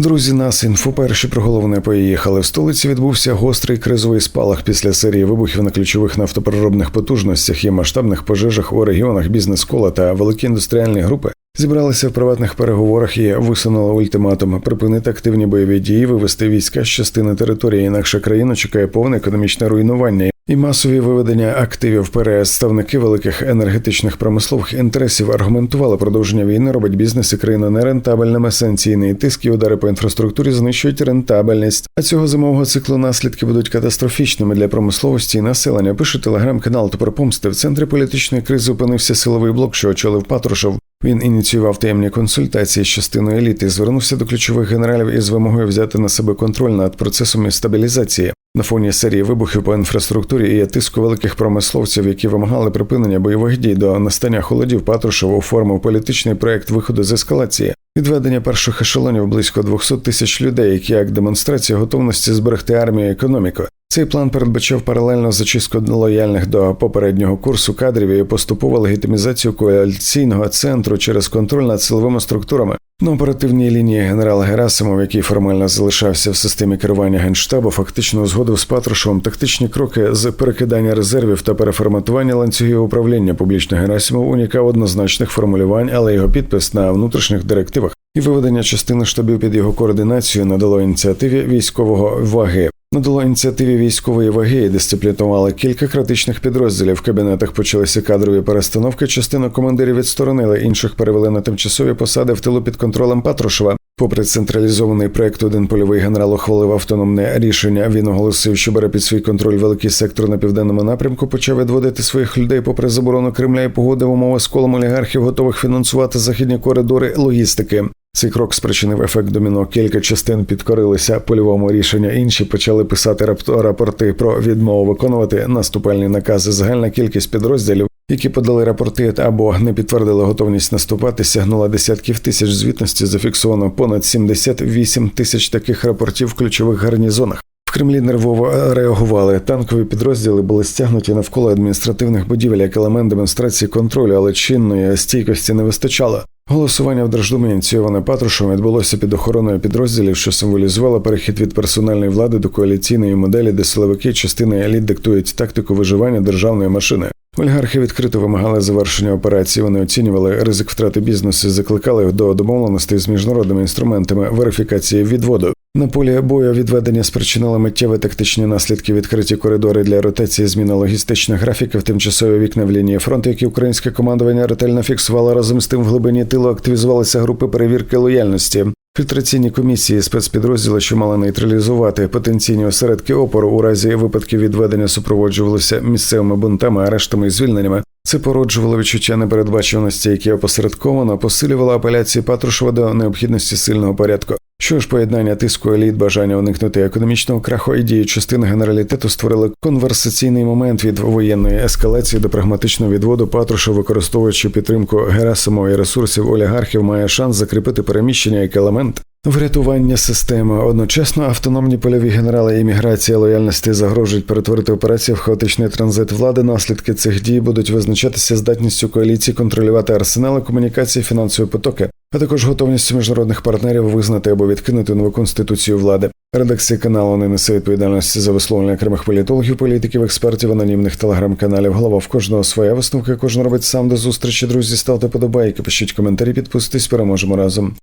Друзі, нас інфо перші проголовне поїхали. В столиці відбувся гострий кризовий спалах після серії вибухів на ключових нафтопереробних потужностях і масштабних пожежах у регіонах бізнес-кола та великі індустріальні групи. Зібралися в приватних переговорах і висунули ультиматум припинити активні бойові дії, вивести війська з частини території. Інакше країну чекає повне економічне руйнування і масові виведення активів. Представники великих енергетичних промислових інтересів аргументували продовження війни робить бізнес і країну нерентабельними. Санкційний тиск і удари по інфраструктурі знищують рентабельність. А цього зимового циклу наслідки будуть катастрофічними для промисловості і населення. Пише телеграм-канал Топор Помсти. В центрі політичної кризи опинився силовий блок, що очолив Патрушев. Він ініціював таємні консультації з частиною еліти, звернувся до ключових генералів із вимогою взяти на себе контроль над процесом стабілізації. На фоні серії вибухів по інфраструктурі і тиску великих промисловців, які вимагали припинення бойових дій до настання холодів, Патрушев оформив політичний проект виходу з ескалації. Відведення перших ешелонів близько 200 тисяч людей, які як демонстрація готовності зберегти армію і економіку. Цей план передбачав паралельно зачистку лояльних до попереднього курсу кадрів і поступову легітимізацію коаліційного центру через контроль над силовими структурами. На оперативній лінії генерал Герасимов, який формально залишався в системі керування генштабу, фактично згодив з Патрушевим тактичні кроки з перекидання резервів та переформатування ланцюгів управління. Публічно Герасимов унікав однозначних формулювань, але його підпис на внутрішніх директивах і виведення частини штабів під його координацію надало ініціативі військового ваги. Надало ініціативі військової ваги і дисциплінували кілька критичних підрозділів. В кабінетах почалися кадрові перестановки. Частину командирів відсторонили, інших перевели на тимчасові посади в тилу під контролем Патрушева. Попри централізований проект, один польовий генерал ухвалив автономне рішення. Він оголосив, що бере під свій контроль великий сектор на південному напрямку. Почав відводити своїх людей, попри заборону Кремля і погоди умови з колом олігархів, готових фінансувати західні коридори логістики. Цей крок спричинив ефект доміно. Кілька частин підкорилися польовому рішенню. Інші почали писати рапорти про відмову виконувати наступальні накази. Загальна кількість підрозділів, які подали рапорти або не підтвердили готовність наступати, сягнула десятків тисяч звітності. Зафіксовано понад 78 тисяч таких рапортів в ключових гарнізонах. В Кремлі нервово реагували. Танкові підрозділи були стягнуті навколо адміністративних будівель як елемент демонстрації контролю, але чинної стійкості не вистачало. Голосування в Держдумі ініційоване Патрушем відбулося під охороною підрозділів, що символізувало перехід від персональної влади до коаліційної моделі, де силовики частини еліт диктують тактику виживання державної машини. Олігархи відкрито вимагали завершення операції. Вони оцінювали ризик втрати бізнесу, закликали до домовленостей з міжнародними інструментами верифікації відводу. На полі бою відведення спричинили миттєві тактичні наслідки, відкриті коридори для ротації, зміна логістичних графіків, тимчасові вікна в лінії фронту, які українське командування ретельно фіксувало разом з тим в глибині тилу активізувалися групи перевірки лояльності. Фільтраційні комісії спецпідрозділи, що мали нейтралізувати потенційні осередки опору у разі випадків відведення, супроводжувалися місцевими бунтами, арештами і звільненнями. Це породжувало відчуття непередбачуваності, яке опосередковано посилювало апеляції Патрушева до необхідності сильного порядку. Що ж, поєднання тиску еліт, бажання уникнути економічного краху і дії частини генералітету створили конверсаційний момент від воєнної ескалації до прагматичного відводу Патрушев, використовуючи підтримку Герасимова і ресурсів олігархів, має шанс закріпити переміщення як елемент Врятування системи одночасно автономні польові генерали і міграція лояльності загрожують перетворити операцію в хаотичний транзит влади. Наслідки цих дій будуть визначатися здатністю коаліції контролювати арсенали комунікації, фінансові потоки, а також готовністю міжнародних партнерів визнати або відкинути нову конституцію влади. Редакція каналу не несе відповідальності за висловлення окремих політологів, політиків, експертів, анонімних телеграм-каналів. Голова в кожного своя висновка. Кожен робить сам до зустрічі. Друзі, ставте подобайки, пишіть коментарі, підписуйтесь, переможемо разом.